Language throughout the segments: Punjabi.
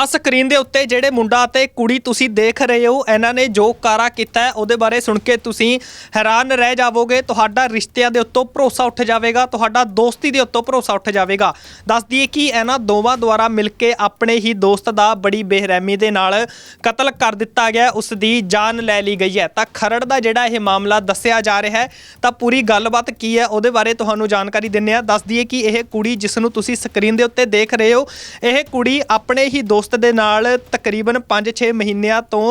ਆ ਸਕਰੀਨ ਦੇ ਉੱਤੇ ਜਿਹੜੇ ਮੁੰਡਾ ਅਤੇ ਕੁੜੀ ਤੁਸੀਂ ਦੇਖ ਰਹੇ ਹੋ, ਇਹਨਾਂ ਨੇ ਜੋ ਕਾਰਾ ਕੀਤਾ ਹੈ, ਉਹਦੇ ਬਾਰੇ ਸੁਣ ਕੇ ਤੁਸੀਂ ਹੈਰਾਨ ਰਹਿ ਜਾਵੋਗੇ। ਤੁਹਾਡਾ ਰਿਸ਼ਤਿਆਂ ਦੇ ਉੱਤੋਂ ਭਰੋਸਾ ਉੱਠ ਜਾਵੇਗਾ, ਤੁਹਾਡਾ ਦੋਸਤੀ ਦੇ ਉੱਤੋਂ ਭਰੋਸਾ ਉੱਠ ਜਾਵੇਗਾ। ਦੱਸ ਦਈਏ ਕਿ ਇਹਨਾਂ ਦੋਵਾਂ ਦੁਆਰਾ ਮਿਲ ਕੇ ਆਪਣੇ ਹੀ ਦੋਸਤ ਦਾ ਬੜੀ ਬੇਰਹਿਮੀ ਦੇ ਨਾਲ ਕਤਲ ਕਰ ਦਿੱਤਾ ਗਿਆ, ਉਸ ਦੀ ਜਾਨ ਲੈ ਲਈ ਗਈ ਹੈ। ਤਾਂ ਖਰੜ ਦਾ ਜਿਹੜਾ ਇਹ ਮਾਮਲਾ ਦੱਸਿਆ ਜਾ ਰਿਹਾ ਹੈ, ਤਾਂ ਪੂਰੀ ਗੱਲਬਾਤ ਕੀ ਹੈ, ਉਹਦੇ ਬਾਰੇ ਤੁਹਾਨੂੰ ਜਾਣਕਾਰੀ ਦਿੰਨੇ ਆ ਦੱਸ ਦਈਏ ਕਿ ਇਹ ਕੁੜੀ ਜਿਸ ਨੂੰ ਤੁਸੀਂ ਸਕਰੀਨ ਦੇ ਉੱਤੇ ਦੇਖ ਰਹੇ ਹੋ, ਇਹ ਕੁੜੀ ਆਪਣੇ ਹੀ ਦੋਸਤ ਦੇ ਨਾਲ ਤਕਰੀਬਨ 5-6 ਮਹੀਨਿਆਂ ਤੋਂ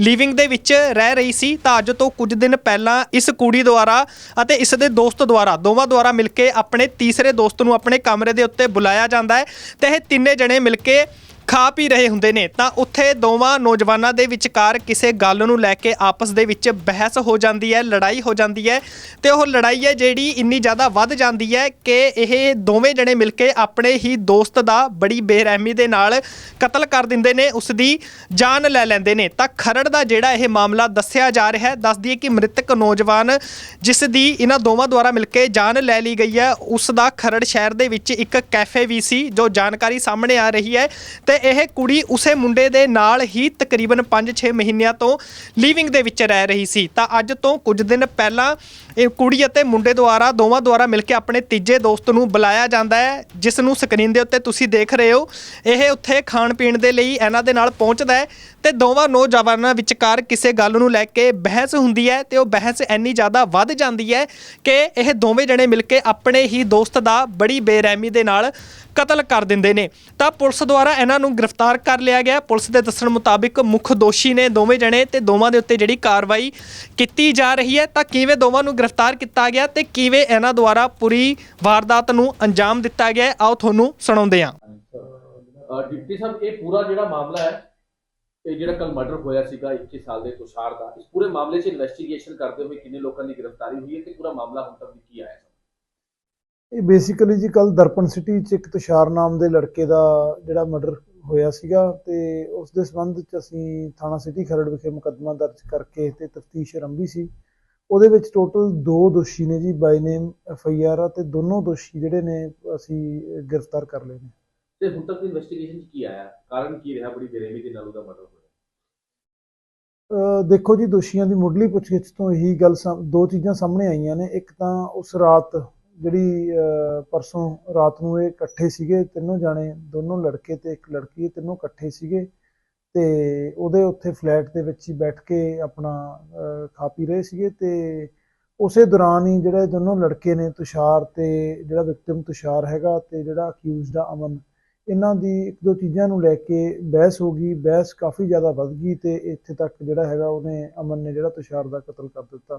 ਲਿਵਿੰਗ ਦੇ ਵਿੱਚ ਰਹਿ ਰਹੀ ਸੀ, ਤਾਂ ਅੱਜ ਤੋਂ ਕੁਝ ਦਿਨ ਪਹਿਲਾਂ ਇਸ ਕੁੜੀ ਦੁਆਰਾ ਅਤੇ ਇਸ ਦੇ ਦੋਸਤ ਦੁਆਰਾ, ਦੋਵਾਂ ਦੁਆਰਾ ਮਿਲ ਕੇ ਆਪਣੇ ਤੀਸਰੇ ਦੋਸਤ ਨੂੰ ਆਪਣੇ ਕਮਰੇ ਦੇ ਉੱਤੇ ਬੁਲਾਇਆ ਜਾਂਦਾ ਹੈ ਤੇ ਇਹ ਤਿੰਨੇ ਜਣੇ ਮਿਲ ਕੇ ਖਾ ਪੀ ਰਹੇ ਹੁੰਦੇ ਨੇ, ਤਾਂ ਉੱਥੇ ਦੋਵਾਂ ਨੌਜਵਾਨਾਂ ਦੇ ਵਿਚਕਾਰ ਕਿਸੇ ਗੱਲ ਨੂੰ ਲੈ ਕੇ ਆਪਸ ਦੇ ਵਿੱਚ ਬਹਿਸ ਹੋ ਜਾਂਦੀ ਹੈ, ਲੜਾਈ ਹੋ ਜਾਂਦੀ ਹੈ ਤੇ ਉਹ ਲੜਾਈ ਹੈ ਜਿਹੜੀ ਇੰਨੀ ਜ਼ਿਆਦਾ ਵੱਧ ਜਾਂਦੀ ਹੈ ਕਿ ਇਹ ਦੋਵੇਂ ਜਣੇ ਮਿਲ ਕੇ ਆਪਣੇ ਹੀ ਦੋਸਤ ਦਾ ਬੜੀ ਬੇਰਹਿਮੀ ਦੇ ਨਾਲ ਕਤਲ ਕਰ ਦਿੰਦੇ ਨੇ, ਉਸ ਦੀ ਜਾਨ ਲੈ ਲੈਂਦੇ ਨੇ। ਤਾਂ ਖਰੜ ਦਾ ਜਿਹੜਾ ਇਹ ਮਾਮਲਾ ਦੱਸਿਆ ਜਾ ਰਿਹਾ ਹੈ, ਦੱਸ ਦਈਏ ਕਿ ਮ੍ਰਿਤਕ ਨੌਜਵਾਨ ਜਿਸ ਦੀ ਇਹਨਾਂ ਦੋਵਾਂ ਦੁਆਰਾ ਮਿਲ ਕੇ ਜਾਨ ਲੈ ਲਈ ਗਈ ਹੈ, ਉਸ ਦਾ ਖਰੜ ਸ਼ਹਿਰ ਦੇ ਵਿੱਚ ਇੱਕ ਕੈਫੇ ਵੀ ਸੀ, ਜੋ ਜਾਣਕਾਰੀ ਸਾਹਮਣੇ ਆ ਰਹੀ ਹੈ ਤੇ ਇਹ ਕੁੜੀ ਉਸੇ ਮੁੰਡੇ ਦੇ ਨਾਲ ਹੀ ਤਕਰੀਬਨ 5-6 ਮਹੀਨਿਆਂ ਤੋਂ ਲਿਵਿੰਗ ਦੇ ਵਿੱਚ ਰਹਿ ਰਹੀ ਸੀ। ਤਾਂ ਅੱਜ ਤੋਂ ਕੁਝ ਦਿਨ ਪਹਿਲਾਂ ਇਹ ਕੁੜੀ ਅਤੇ ਮੁੰਡੇ ਦੁਆਰਾ, ਦੋਵਾਂ ਦੁਆਰਾ ਮਿਲ ਕੇ ਆਪਣੇ ਤੀਜੇ ਦੋਸਤ ਨੂੰ ਬੁਲਾਇਆ ਜਾਂਦਾ ਹੈ, ਜਿਸ ਨੂੰ ਸਕਰੀਨ ਦੇ ਉੱਤੇ ਤੁਸੀਂ ਦੇਖ ਰਹੇ ਹੋ। ਇਹ ਉੱਥੇ ਖਾਣ ਪੀਣ ਦੇ ਲਈ ਇਹਨਾਂ ਦੇ ਨਾਲ ਪਹੁੰਚਦਾ ਹੈ ਤੇ ਦੋਵਾਂ ਨੌਜਵਾਨਾਂ ਵਿਚਕਾਰ ਕਿਸੇ ਗੱਲ ਨੂੰ ਲੈ ਕੇ ਬਹਿਸ ਹੁੰਦੀ ਹੈ ਤੇ ਉਹ ਬਹਿਸ ਇੰਨੀ ਜ਼ਿਆਦਾ ਵੱਧ ਜਾਂਦੀ ਹੈ ਕਿ ਇਹ ਦੋਵੇਂ ਜਣੇ ਮਿਲ ਕੇ ਆਪਣੇ ਹੀ ਦੋਸਤ ਦਾ ਬੜੀ ਬੇਰਹਿਮੀ ਦੇ ਨਾਲ ਕਤਲ ਕਰ ਦਿੰਦੇ ਨੇ। ਤਾਂ ਪੁਲਿਸ ਦੁਆਰਾ ਇਹਨਾਂ ਨੂੰ ਗ੍ਰਿਫਤਾਰ ਕਰ ਲਿਆ ਗਿਆ। ਪੁਲਿਸ ਦੇ ਦੱਸਣ ਮੁਤਾਬਿਕ ਮੁੱਖ ਦੋਸ਼ੀ ਨੇ ਦੋਵੇਂ ਜਣੇ ਤੇ ਦੋਵਾਂ ਦੇ ਉੱਤੇ ਜਿਹੜੀ ਕਾਰਵਾਈ ਕੀਤੀ ਜਾ ਰਹੀ ਹੈ। ਤਾਂ ਕਿਵੇਂ ਦੋਵਾਂ ਨੂੰ ਗ੍ਰਿਫਤਾਰ ਕੀਤਾ ਗਿਆ ਤੇ ਕਿਵੇਂ ਇਹਨਾਂ ਦੁਆਰਾ ਪੂਰੀ ਵਾਰਦਾਤ ਨੂੰ ਅੰਜਾਮ ਦਿੱਤਾ ਗਿਆ ਹੈ, ਆਓ ਤੁਹਾਨੂੰ ਸੁਣਾਉਂਦੇ ਹਾਂ। ਅਹ ਡਿਪਟੀ ਸਾਹਿਬ ਇਹ ਪੂਰਾ ਜਿਹੜਾ ਮਾਮਲਾ ਹੈ ਇਹ ਜਿਹੜਾ ਕੱਲ ਮਰਡਰ ਹੋਇਆ ਸੀਗਾ 21 ਸਾਲ ਦੇ ਤੁਸ਼ਾਰ ਦਾ ਇਸ ਪੂਰੇ ਮਾਮਲੇ 'ਚ ਇਨਵੈਸਟੀਗੇਸ਼ਨ ਕਰਦੇ ਹੋਏ ਕਿੰਨੇ ਲੋਕਾਂ ਦੀ ਗ੍ਰਿਫਤਾਰੀ ਹੋਈ ਹੈ ਤੇ ਪੂਰਾ ਮਾਮਲਾ ਹੁਣ ਤੱਕ ਕੀ ਆਇਆ? ਇਹ ਬੇਸਿਕਲੀ ਜੀ ਕੱਲ ਦਰਪਨ ਸਿਟੀ ਚ ਇੱਕ ਤੁਸ਼ਾਰ ਨਾਮ ਦੇ ਲੜਕੇ ਦਾ ਜਿਹੜਾ ਮਰਡਰ ਹੋਇਆ ਸੀਗਾ ਤੇ ਉਸ ਦੇ ਸੰਬੰਧ ਚ ਅਸੀਂ ਥਾਣਾ ਸਿਟੀ ਖਰੜ ਵਿਖੇ ਮੁਕੱਦਮਾ ਦਰਜ ਕਰਕੇ ਤੇ ਤਫਤੀਸ਼ ਆਰੰਭੀ ਸੀ। ਉਹਦੇ ਵਿੱਚ ਟੋਟਲ ਦੋ ਦੋਸ਼ੀ ਨੇ ਜੀ ਬਾਈ ਨੇਮ ਐਫ ਆਈ ਆਰ ਆ ਤੇ ਦੋਨੋਂ ਦੋਸ਼ੀ ਜਿਹੜੇ ਨੇ ਅਸੀਂ ਗ੍ਰਿਫਤਾਰ ਕਰ ਲਏ ਨੇ। ਤੇ ਹੁਣ ਤੱਕ ਦੀ ਇਨਵੈਸਟੀਗੇਸ਼ਨ ਕੀ ਆਇਆ? ਕਾਰਨ ਕੀ ਰਿਹਾ? ਬੜੀ ਬੇਰਹਿਮੀ ਦੇ ਨਾਲ ਉਹਦਾ ਮਰਡਰ ਹੋਇਆ। ਦੇਖੋ ਜੀ ਦੋਸ਼ੀਆਂ ਦੀ ਮੁੱਢਲੀ ਪੁੱਛਗਿੱਛ ਤੋਂ ਇਹੀ ਗੱਲ ਦੋ ਚੀਜ਼ਾਂ ਸਾਹਮਣੇ ਆਈਆਂ ਨੇ। ਇੱਕ ਤਾਂ ਉਸ ਰਾਤ ਜਿਹੜੀ ਪਰਸੋਂ ਰਾਤ ਨੂੰ ਇਹ ਇਕੱਠੇ ਸੀਗੇ ਤਿੰਨੋਂ ਜਾਣੇ ਦੋਨੋਂ ਲੜਕੇ ਤੇ ਇੱਕ ਲੜਕੀ ਤਿੰਨੋਂ ਇਕੱਠੇ ਸੀਗੇ। ਤੇ ਉਹਦੇ ਉੱਥੇ ਫਲੈਟ ਦੇ ਵਿੱਚ ਹੀ ਬੈਠ ਕੇ ਆਪਣਾ ਖਾ ਪੀ ਰਹੇ ਸੀਗੇ ਤੇ ਉਸੇ ਦੌਰਾਨ ਹੀ ਜਿਹੜੇ ਦੋਨੋਂ ਲੜਕੇ ਨੇ ਤੁਸ਼ਾਰ ਤੇ ਜਿਹੜਾ ਵਿਕਟਿਮ ਤੁਸ਼ਾਰ ਹੈਗਾ ਤੇ ਜਿਹੜਾ ਅਕਿਊਜ਼ਡ ਆ ਅਮਨ, ਇਹਨਾਂ ਦੀ ਇੱਕ ਦੋ ਚੀਜ਼ਾਂ ਨੂੰ ਲੈ ਕੇ ਬਹਿਸ ਹੋ ਗਈ, ਬਹਿਸ ਕਾਫੀ ਜ਼ਿਆਦਾ ਵੱਧ ਗਈ ਤੇ ਇੱਥੇ ਤੱਕ ਜਿਹੜਾ ਹੈਗਾ ਉਹਨੇ ਅਮਨ ਨੇ ਜਿਹੜਾ ਤੁਸ਼ਾਰ ਦਾ ਕਤਲ ਕਰ ਦਿੱਤਾ।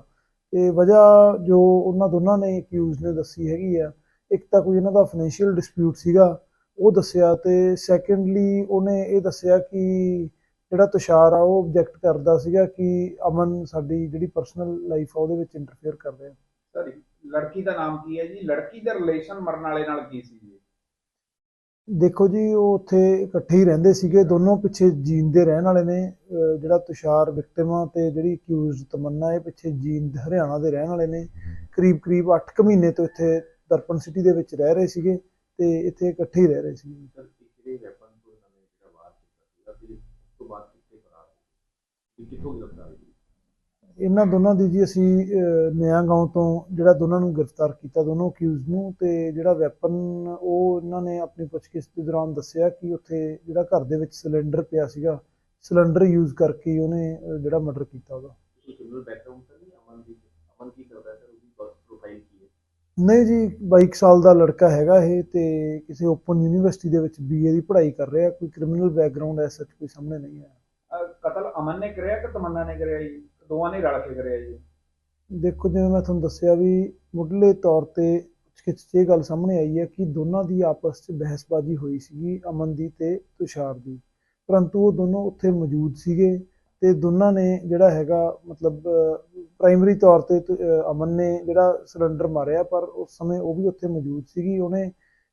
ਤੇ ਵਜ੍ਹਾ ਜੋ ਉਹਨਾਂ ਦੋਨਾਂ ਨੇ ਅਕਿਊਜ਼ ਨੇ ਦੱਸੀ ਹੈਗੀ ਆ, ਇੱਕ ਤਾਂ ਕੋਈ ਇਹਨਾਂ ਦਾ ਫਾਈਨੈਂਸ਼ੀਅਲ ਡਿਸਪਿਊਟ ਸੀਗਾ ਉਹ ਦੱਸਿਆ ਤੇ ਸੈਕੰਡਲੀ ਉਹਨੇ ਇਹ ਦੱਸਿਆ ਕਿ ਜਿਹੜਾ ਤੁਸ਼ਾਰ ਆ ਉਹ ਆਬਜੈਕਟ ਕਰਦਾ ਸੀਗਾ ਕਿ ਅਮਨ ਸਾਡੀ ਜਿਹੜੀ ਪਰਸਨਲ ਲਾਈਫ ਆ ਉਹਦੇ ਵਿੱਚ ਇੰਟਰਫੇਅਰ ਕਰ ਰਿਹਾ। ਸਰ ਲੜਕੀ ਦਾ ਨਾਮ ਕੀ ਹੈ ਜੀ? ਲੜਕੀ ਦਾ ਰਿਲੇਸ਼ਨ ਮਰਨ ਵਾਲੇ ਨਾਲ ਕੀ ਸੀ ਜੀ? ਦੇਖੋ ਜੀ ਉਹ ਉੱਥੇ ਇਕੱਠੇ ਹੀ ਰਹਿੰਦੇ ਸੀਗੇ ਦੋਨੋਂ ਪਿੱਛੇ ਜੀਂਦ ਦੇ ਰਹਿਣ ਵਾਲੇ ਨੇ। ਜਿਹੜਾ ਤੁਸ਼ਾਰ ਵਿਕਟਿਮ ਆ ਤੇ ਜਿਹੜੀ ਅਕਿਊਜ਼ਡ ਤਮੰਨਾ ਇਹ ਪਿੱਛੇ ਜੀਂਦ ਹਰਿਆਣਾ ਦੇ ਰਹਿਣ ਵਾਲੇ ਨੇ। ਕਰੀਬ ਕਰੀਬ 8 ਕੁ ਮਹੀਨੇ ਤੋਂ ਇੱਥੇ ਦਰਪਨ ਸਿਟੀ ਦੇ ਵਿੱਚ ਰਹਿ ਰਹੇ ਸੀਗੇ। ਤੇ ਇੱਥੇ ਇਕੱਠੇ ਹੀ ਰਹਿ ਰਹੇ ਤੋਂ ਇਹਨਾਂ ਦੋਨਾਂ ਦੀ ਜੀ ਅਸੀਂ ਨਿਆਂ ਗਾਉਂ ਤੋਂ ਜਿਹੜਾ ਦੋਨਾਂ ਨੂੰ ਗ੍ਰਿਫਤਾਰ ਕੀਤਾ ਦੋਨੋਂ ਅਕਿਊਜ਼ ਨੂੰ ਤੇ ਜਿਹੜਾ ਵੈਪਨ ਉਹ ਇਹਨਾਂ ਨੇ ਆਪਣੀ ਪੁੱਛਗਿੱਛ ਦੇ ਦੌਰਾਨ ਦੱਸਿਆ ਕਿ ਉੱਥੇ ਜਿਹੜਾ ਘਰ ਦੇ ਵਿੱਚ ਸਿਲੰਡਰ ਪਿਆ ਸੀਗਾ ਸਿਲੰਡਰ ਯੂਜ਼ ਕਰਕੇ ਉਹਨੇ ਜਿਹੜਾ ਮਰਡਰ ਕੀਤਾ ਉਹਦਾ। ਕ੍ਰਿਮੀਨਲ ਬੈਕਗ੍ਰਾਉਂਡ ਤਾਂ ਨਹੀਂ? ਅਮਨ ਦੀ ਅਮਨ ਕੀ ਕਰਦਾ ਸਰ? ਉਹਦੀ ਨਹੀਂ ਜੀ 22 ਸਾਲ ਦਾ ਲੜਕਾ ਹੈਗਾ ਇਹ ਤੇ ਕਿਸੇ ਓਪਨ ਯੂਨੀਵਰਸਿਟੀ ਦੇ ਵਿੱਚ ਬੀਏ ਦੀ ਪੜ੍ਹਾਈ ਕਰ ਰਿਹਾ ਕੋਈ ਕ੍ਰਿਮੀਨਲ ਬੈਕਗ੍ਰਾਉਂਡ ਐਸਾ ਕੋਈ ਸਾਹਮਣੇ ਨਹੀਂ ਆਇਆ। ਕਤਲ ਅਮਨ ਨੇ ਕਰਿਆ ਕਿ ਤਮੰਨਾ ਨੇ ਕਰਿਆ ਜੀ? ਦੋਵਾਂ ਨੇ ਰਲ ਕੇ ਕਰਿਆ ਜੀ। ਦੇਖੋ ਜਿਵੇਂ ਮੈਂ ਤੁਹਾਨੂੰ ਦੱਸਿਆ ਵੀ ਮੁੱਢਲੇ ਤੌਰ ਤੇ 'ਚ ਇਹ ਗੱਲ ਸਾਹਮਣੇ ਆਈ ਹੈ ਕਿ ਦੋਨਾਂ ਦੀ ਆਪਸ 'ਚ ਬਹਿਸਬਾਜ਼ੀ ਹੋਈ ਸੀਗੀ ਅਮਨ ਦੀ ਤੇ ਤੁਸ਼ਾਰ ਦੀ। ਪਰੰਤੂ ਉਹ ਦੋਨੋਂ ਉੱਥੇ ਮੌਜੂਦ ਸੀਗੇ। ਤੇ ਦੋਨਾਂ ਨੇ ਜਿਹੜਾ ਹੈਗਾ ਮਤਲਬ ਪ੍ਰਾਇਮਰੀ ਤੌਰ ਤੇ ਅਮਨ ਨੇ ਜਿਹੜਾ ਸਿਲੰਡਰ ਮਾਰਿਆ ਪਰ ਉਸ ਸਮੇਂ ਉਹ ਵੀ ਉੱਥੇ ਮੌਜੂਦ ਸੀਗੀ। ਉਹਨੇ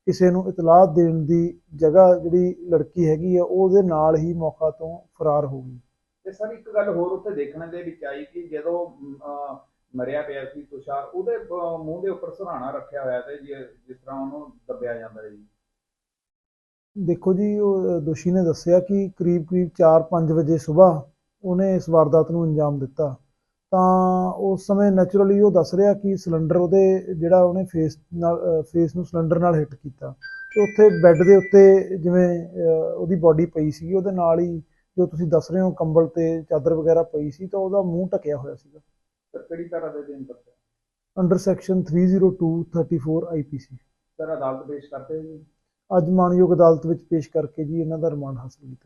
ਕਿਸੇ ਨੂੰ ਇਤਲਾਹ ਦੇਣ ਦੀ ਜਗ੍ਹਾ ਜਿਹੜੀ ਲੜਕੀ ਹੈਗੀ ਆ ਉਹ ਉਹਦੇ ਨਾਲ ਹੀ ਮੌਕਾ ਤੋਂ ਫਰਾਰ ਹੋ ਗਈ। ਤੇ ਸਰ ਇੱਕ ਗੱਲ ਹੋਰ ਉੱਥੇ ਦੇਖਣ ਦੇ ਵਿੱਚ ਆਈ ਕਿ ਜਦੋਂ ਮਰਿਆ ਪਿਆ ਸੀ ਤੁਸ਼ਾਰ ਉਹਦੇ ਮੂੰਹ ਦੇ ਉੱਪਰ ਸਰਾਣਾ ਰੱਖਿਆ ਹੋਇਆ ਤੇ ਜਿਸ ਤਰ੍ਹਾਂ ਉਹਨੂੰ ਦੱਬਿਆ ਜਾਂਦਾ ਜੀ ਦੇਖੋ ਜੀ ਉਹ ਦੋਸ਼ੀ ਨੇ ਦੱਸਿਆ ਕਿ ਕਰੀਬ-ਕਰੀਬ 4-5 ਵਜੇ ਸਵੇਰ ਉਹਨੇ ਇਸ ਵਾਰਦਾਤ ਨੂੰ ਅੰਜਾਮ ਦਿੱਤਾ। ਤਾਂ ਉਸ ਸਮੇਂ ਨੈਚੁਰਲੀ ਉਹ ਦੱਸ ਰਿਹਾ ਕਿ ਸਿਲੰਡਰ ਉਹਦੇ ਜਿਹੜਾ ਉਹਨੇ ਫੇਸ ਨਾਲ ਫੇਸ ਨੂੰ ਸਿਲੰਡਰ ਨਾਲ ਹਿੱਟ ਕੀਤਾ। ਤੇ ਉੱਥੇ ਬੈੱਡ ਦੇ ਉੱਤੇ ਜਿਵੇਂ ਉਹਦੀ ਬਾਡੀ ਪਈ ਸੀ ਉਹਦੇ ਨਾਲ ਹੀ ਜੋ ਤੁਸੀਂ ਦੱਸ ਰਹੇ ਹੋ ਕੰਬਲ ਤੇ ਚਾਦਰ ਵਗੈਰਾ ਪਈ ਸੀ ਤਾਂ ਉਹਦਾ ਮੂੰਹ ਢਕਿਆ ਹੋਇਆ ਸੀਗਾ। ਸਰ ਕਿਹੜੀ ਤਰ੍ਹਾਂ ਦੇ ਦਿਨ ਤੱਕ ਅੰਡਰ ਸੈਕਸ਼ਨ 302 34 ਆਈਪੀਸੀ ਸਰ ਅਦਾਲਤ ਪੇਸ਼ ਕਰਦੇ ਜੀ? ਅੱਜ ਮਾਨਯੋਗ ਅਦਾਲਤ ਵਿੱਚ ਪੇਸ਼ ਕਰਕੇ ਜੀ ਇਹਨਾਂ ਦਾ ਰਿਮਾਂਡ ਹਾਸਲ ਕੀਤਾ